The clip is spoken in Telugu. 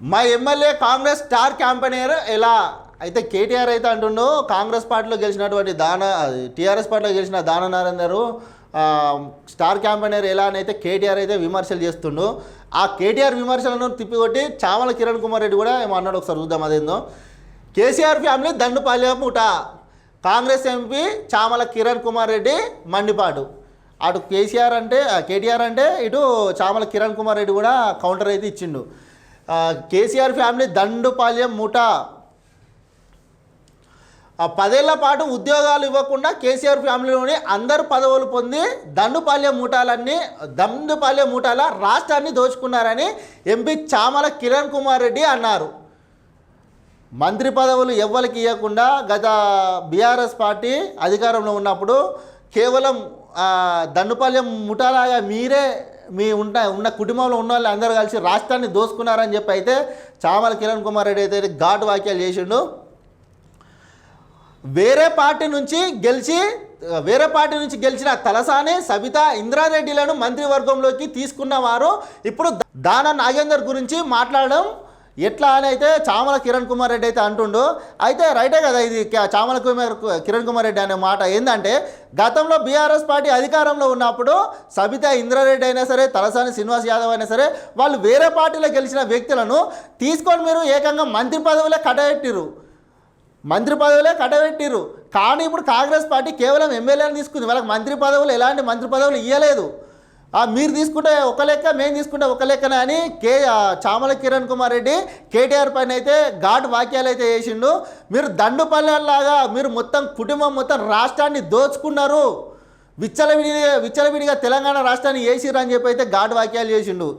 మా ఎమ్మెల్యే కాంగ్రెస్ స్టార్ క్యాంపెయినర్ ఎలా? అయితే కేటీఆర్ అయితే అంటుండు కాంగ్రెస్ పార్టీలో గెలిచినటువంటి దాన టీఆర్ఎస్ పార్టీలో గెలిచిన దాన నరేందరు స్టార్ క్యాంపెయినర్ ఎలా అని అయితే కేటీఆర్ అయితే విమర్శలు చేస్తుండు. ఆ కేటీఆర్ విమర్శలను తిప్పికొట్టి చామల కిరణ్ కుమార్ రెడ్డి కూడా ఏమో అన్నాడు ఒకసారి చూద్దాం అదేందో. కేసీఆర్ ఫ్యామిలీ దండుపాలెం ముఠ కాంగ్రెస్ ఎంపీ చామల కిరణ్ కుమార్ రెడ్డి మండిపాటు అటు కేసీఆర్ అంటే కేటీఆర్ అంటే ఇటు చామల కిరణ్ కుమార్ రెడ్డి కూడా కౌంటర్ అయితే ఇచ్చిండు. కేసీఆర్ ఫ్యామిలీ దండుపాలెం ముఠ ఆ పదేళ్ళ పాటు ఉద్యోగాలు ఇవ్వకుండా కేసీఆర్ ఫ్యామిలీలోని అందరు పదవులు పొంది దండుపాలెం మూటాలన్నీ దండుపాలెం మూటాల రాష్ట్రాన్ని దోచుకున్నారని ఎంపీ చామల కిరణ్ కుమార్ రెడ్డి అన్నారు. మంత్రి పదవులు ఎవ్వరికి ఇవ్వకుండా గత బీఆర్ఎస్ పార్టీ అధికారంలో ఉన్నప్పుడు కేవలం దండుపాల్యం దండుపాలెం ముఠాలాగా మీరే మీ ఉన్న ఉన్న కుటుంబంలో ఉన్న వాళ్ళు అందరూ కలిసి రాష్ట్రాన్ని దోసుకున్నారని చెప్పి అయితే చామల కిరణ్ కుమార్ రెడ్డి అయితే ఘాటు వాక్యాలు చేసిండు. వేరే పార్టీ నుంచి గెలిచి వేరే పార్టీ నుంచి గెలిచిన తలసాని సబిత ఇంద్రారెడ్డిలను మంత్రివర్గంలోకి తీసుకున్న వారు ఇప్పుడు దాన నాగేందర్ గురించి మాట్లాడడం ఎట్లా అని అయితే చామల కిరణ్ కుమార్ రెడ్డి అయితే అంటుండు. అయితే రైటే కదా ఇది చామల కుమార్ కిరణ్ కుమార్ రెడ్డి అనే మాట ఏంటంటే గతంలో బీఆర్ఎస్ పార్టీ అధికారంలో ఉన్నప్పుడు సబితా ఇంద్రారెడ్డి అయినా సరే తలసాని శ్రీనివాస్ యాదవ్ అయినా సరే వాళ్ళు వేరే పార్టీలో గెలిచిన వ్యక్తులను తీసుకొని మీరు ఏకంగా మంత్రి పదవులే కట్టబెట్టిరు మంత్రి పదవులే కట్టబెట్టిర్రు. కానీ ఇప్పుడు కాంగ్రెస్ పార్టీ కేవలం ఎమ్మెల్యేలు తీసుకుంది. వాళ్ళకి మంత్రి పదవులు ఎలాంటి మంత్రి పదవులు ఇవ్వలేదు మీరు తీసుకుంటే ఒక లెక్క మేము తీసుకుంటే ఒక లెక్కన అని కే చామల కిరణ్ కుమార్ రెడ్డి కేటీఆర్ పైన అయితే ఘాట్ వాక్యాలు అయితే చేసిండు మీరు దండుపల్లెలాగా మీరు మొత్తం కుటుంబం మొత్తం రాష్ట్రాన్ని దోచుకున్నారు. విచ్చలవిడి విచ్చలవిడిగా తెలంగాణ రాష్ట్రాన్ని వేసిరని అని చెప్పి అయితే ఘాట్ వాక్యాలు చేసిండు.